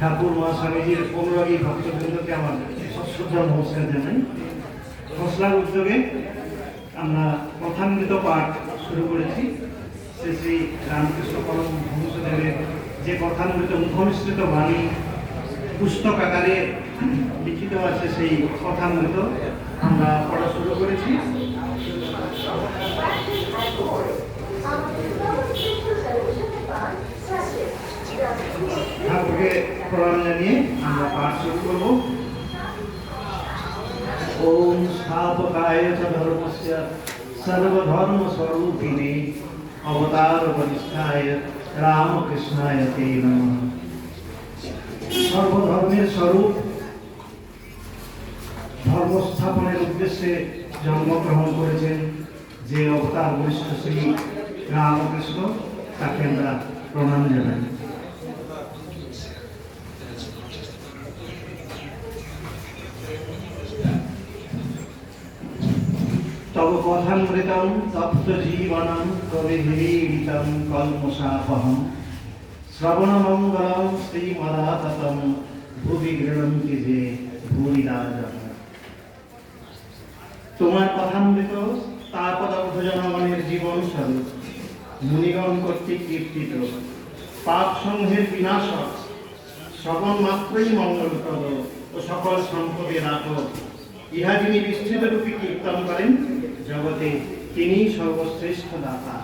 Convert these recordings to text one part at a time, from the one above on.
ঠাকুর মহাস্বামীজির অনুরাগী ভক্তবৃন্দকে আমার সশ্রদ্ধা নমস্কার জানাই। খসলার উদ্যোগে আমরা কথামৃত পাঠ শুরু করেছি। শ্রী শ্রী রামকৃষ্ণ পরম ভূষদেবের যে কথামৃত মুখমিশ্রিত বাণী পুস্তক আকারে লিখিত আছে, সেই কথামৃত আমরা পড়া শুরু করেছি। প্রণাম জানিয়ে আমরা পাঠ শুরু করব। ওম স্থাপকায় চ ধর্মস্য সর্বধর্ম স্বরূপিণে অবতার বরিষ্ঠায় রামকৃষ্ণায় তে নমঃ। সর্বধর্মের স্বরূপ, ধর্ম স্থাপনের উদ্দেশ্যে জন্মগ্রহণ করেছেন যে অবতার বরিষ্ঠ শ্রী রামকৃষ্ণ, তাকে আমরা প্রণাম জানাই। তব কথামৃতম তপ্ত জীবনম কবিহিরীড়িতম কল্মষাপহম শ্রবণমঙ্গলম শ্রীমদাততম, ভুবি গৃহন্তি যে ভূরিরাজন তোমার কথামৃত তাপদগ্ধ জনগণের জীবন স্বরূপ। মুনিগণ কর্তৃক কীর্তিত। পাপ সমূহের বিনাশক। শ্রবণ মাত্রই মঙ্গলপ্রদ ও সকল সম্পদের আটক ইহা যিনি বিস্তৃত রূপে কীর্তন করেন জগতে তিনি সর্বশ্রেষ্ঠ দাতা।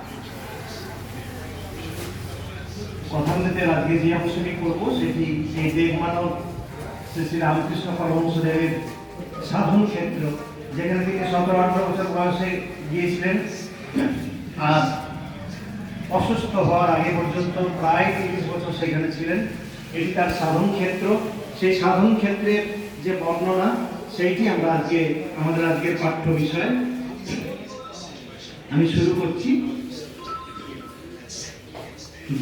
কথামৃতের আজকে যে অংশটি করব, সেটি এই দেবমানব শ্রী শ্রী রামকৃষ্ণ পরমহংসদেবের সাধন ক্ষেত্র, যেখানে তিনি সতেরো আঠারো বছর বয়সে গিয়েছিলেন। আর অসুস্থ হওয়ার আগে পর্যন্ত প্রায় তিরিশ বছর সেখানে ছিলেন। এটি তার সাধন ক্ষেত্র। সেই সাধন ক্ষেত্রের যে বর্ণনা, সেইটি আমরা আজকে, আমাদের আজকের পাঠ্য বিষয় আমি শুরু করছি।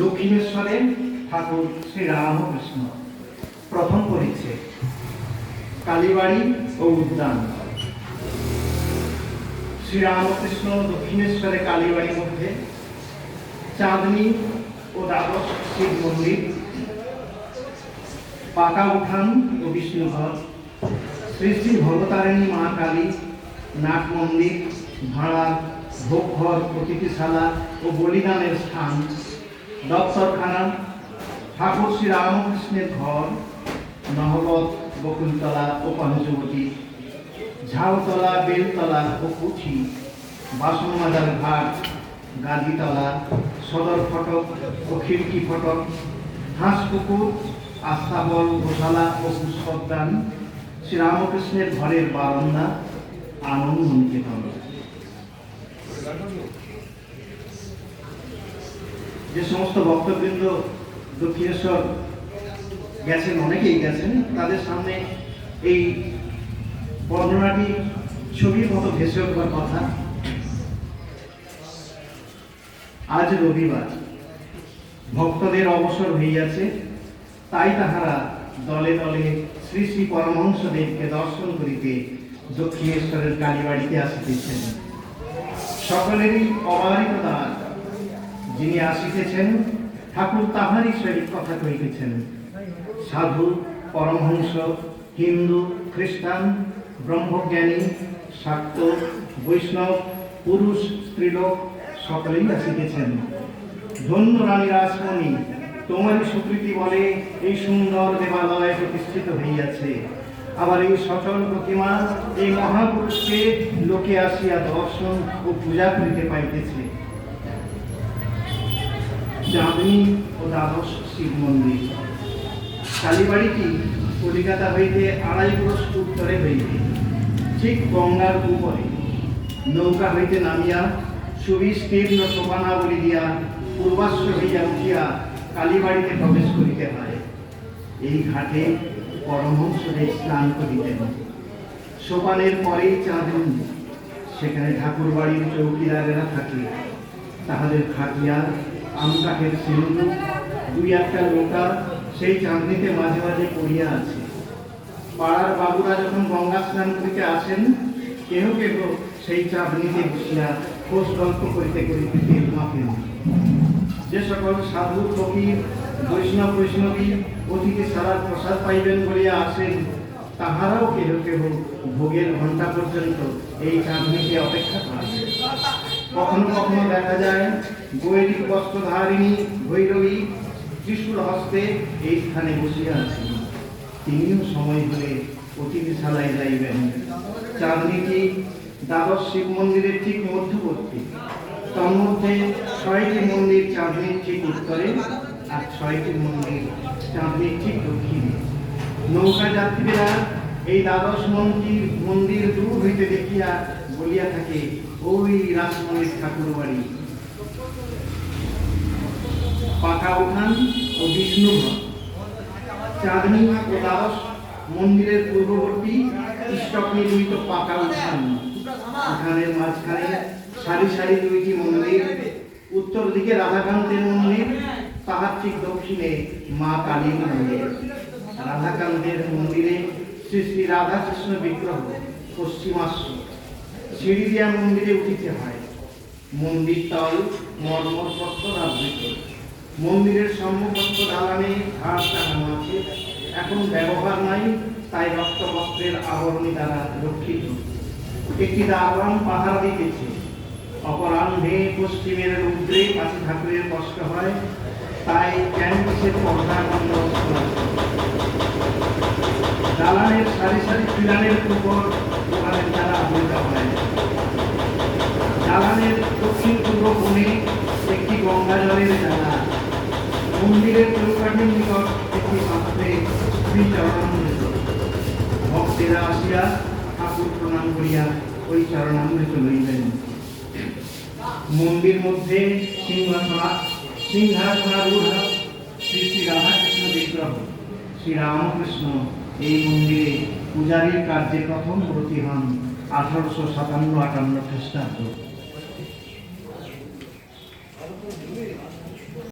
দক্ষিণেশ্বরে ঠাকুর শ্রী রামকৃষ্ণ প্রথম পরিচ্ছেদ, কালীবাড়ি ও উদ্যান। শ্রীরামকৃষ্ণ দক্ষিণেশ্বরে কালীবাড়ির মধ্যে, চাঁদনি ও দ্বাদশ শিব মন্দির, পাকা উঠান ও বিষ্ণুঘর শ্রী শ্রী ভগতারিণী মা কালী নাট মন্দির, ভাড়া ভোগঘর, অতিথিশালা ও বলিদানের স্থান। দপ্তরখানা ঠাকুর শ্রী রামকৃষ্ণের ঘর, নহবত বকুলতলা ও পঞ্চবতী ঝাউতলা, বেলতলা ও কুঠি বাসন মাজার ঘাট, গাদিতলা, সদর ফটক ও খিড়কি ফটক, হাঁসপুকুর, আস্তাবল, গোশালা ও পুষ্পদান শ্রীরামকৃষ্ণের ঘরের বারান্দা, আনন্দ নিকেতন। যে সমস্ত ভক্তবৃন্দ, দক্ষিণেশ্বর গেছেন, অনেকেই গেছেন, তাদের সামনে এই বর্ণনাটি ছবির মতো ভেসে উঠবার কথা। আজ রবিবার। ভক্তদের অবসর হইয়াছে, তাই তাহারা দলে দলে শ্রী শ্রী পরমহংসদেবকে দর্শন করিতে দক্ষিণেশ্বরের কালীবাড়িতে আসিতেছেন। সকলেরই অবারিত দ্বার যিনি আসিতেছেন, ঠাকুর তাহারই সহিত কথা কহিতেছেন। সাধু, পরমহংস, হিন্দু, খ্রিস্টান, ব্রহ্মজ্ঞানী, শাক্ত, বৈষ্ণব, পুরুষ, স্ত্রীলোক সকলেই আসিতেছেন। ধন্য রানী রাসমণি, তোমারই স্বীকৃতি বলে এই সুন্দর দেবালয় প্রতিষ্ঠিত হইয়াছে। আবার এই সচল প্রতিমা, এই মহাপুরুষকে লোকে আসিয়া দর্শন ও পূজা করিতে পাইতেছে। চাঁদনি ও দ্বাদশ শিব মন্দির কালীবাড়িটি কলিকাতা হইতে আড়াই ক্রোশ উত্তরে হইবে? ঠিক গঙ্গার উপরে। নৌকা হইতে নামিয়া সুবিস্তীর্ণ সোপানাবলী দিয়া পূর্বাশ্র হইয়া উঠিয়া কালীবাড়িতে প্রবেশ করিতে হয়। এই ঘাটে পরমহংসদেব স্নান করিতেন। সোপানের পরেই চাঁদনি সেখানে ঠাকুর বাড়ির চৌকিদারেরা থাকে তাহাদের খাটিয়া আম কাঠের দুই একটা নৌকা সেই চাঁদনিতে মাঝে মাঝে পড়িয়া আছে। পাড়ার বাবুরা যখন গঙ্গা স্নান করিতে আসেন, কেহ কেহ সেই চাঁদনিতে বসিয়া খোঁজ গল্প করিতে করিতে যে সকল সাধু ফকির বৈষ্ণব বৈষ্ণবী অতীতে সারার প্রসাদ পাইবেন বলিয়া আসেন, তাহারাও কেহ কেহ ভোগের ঘণ্টা পর্যন্ত এই চাঁদনিকে অপেক্ষা করেন কখনো কখনো দেখা যায়, বৈদিক বস্ত্রধারিণী ভৈরবী ত্রিশূল হস্তে এই স্থানে বসিয়া আছেন। তিনিও সময় হলে অতিথিশালায় যাইবেন। চাঁদনিটি দ্বাদশ শিব মন্দিরের ঠিক মধ্যবর্তী। তন্মধ্যে ছয়টি মন্দির চাঁদনির ঠিক উত্তরে। আর ছয়টি মন্দির চাঁদনির ঠিক দক্ষিণে। নৌকা যাত্রীরা এই দ্বাদশ মন্দির মন্দির দূর হইতে দেখিয়া বলিয়া থাকে, ওই রাসমণির ঠাকুর বাড়ি পাকা উঠান ও বিষ্ণু চাঁদনি ও দ্বাদশ মন্দিরের পূর্ববর্তী ইষ্টক নির্মিত পাকা উঠান। উঠানের মাঝখানে সারি সারি দুইটি মন্দির, উত্তর দিকে রাধাকান্তের মন্দির তাহার দক্ষিণে মা কালীর মন্দির। রাধাকান্তের মন্দিরে শ্রী শ্রী রাধাকৃষ্ণ বিগ্রহ পশ্চিমাশ্র। সিঁড়ি মন্দিরে উঠিতে হয়। মন্দির তল মর্মর আবৃত মন্দিরের সম্মুখস্থ দালানে ঘাস টাঙানো আছে। এখন ব্যবহার নাই, তাই রক্তবস্ত্রের আবরণী দ্বারা রক্ষিত। একটি দারোয়ান পাহারা দিতেছে। অপরাহ্নে পশ্চিমের রৌদ্রে পাশে ঠাকুরের কষ্ট হয়। তাই ক্যান্টিসের পর্দা বন্ধ দালানের সারি সারি খিলানের উপর দোকানের দ্বারা আবৃত হয়। দালানের দক্ষিণ পূর্ব কোণে একটি গঙ্গা জলের জানা মন্দিরের চৌকাঠের নিকট একটি পাত্রে শ্রী চরণামৃত। ভক্তেরা আসিয়া ঠাকুর প্রণাম করিয়া ওই চরণামৃত লইলেন। মন্দির মধ্যে সিংহাসনা সিংহাসনারূঢ় শ্রী শ্রী রাধাকৃষ্ণ বিগ্রহ শ্রী রামকৃষ্ণ এই মন্দিরে পূজারীর কার্যে প্রথম ব্রতী হন আঠারোশো সাতান্ন আটান্ন খ্রিস্টাব্দ।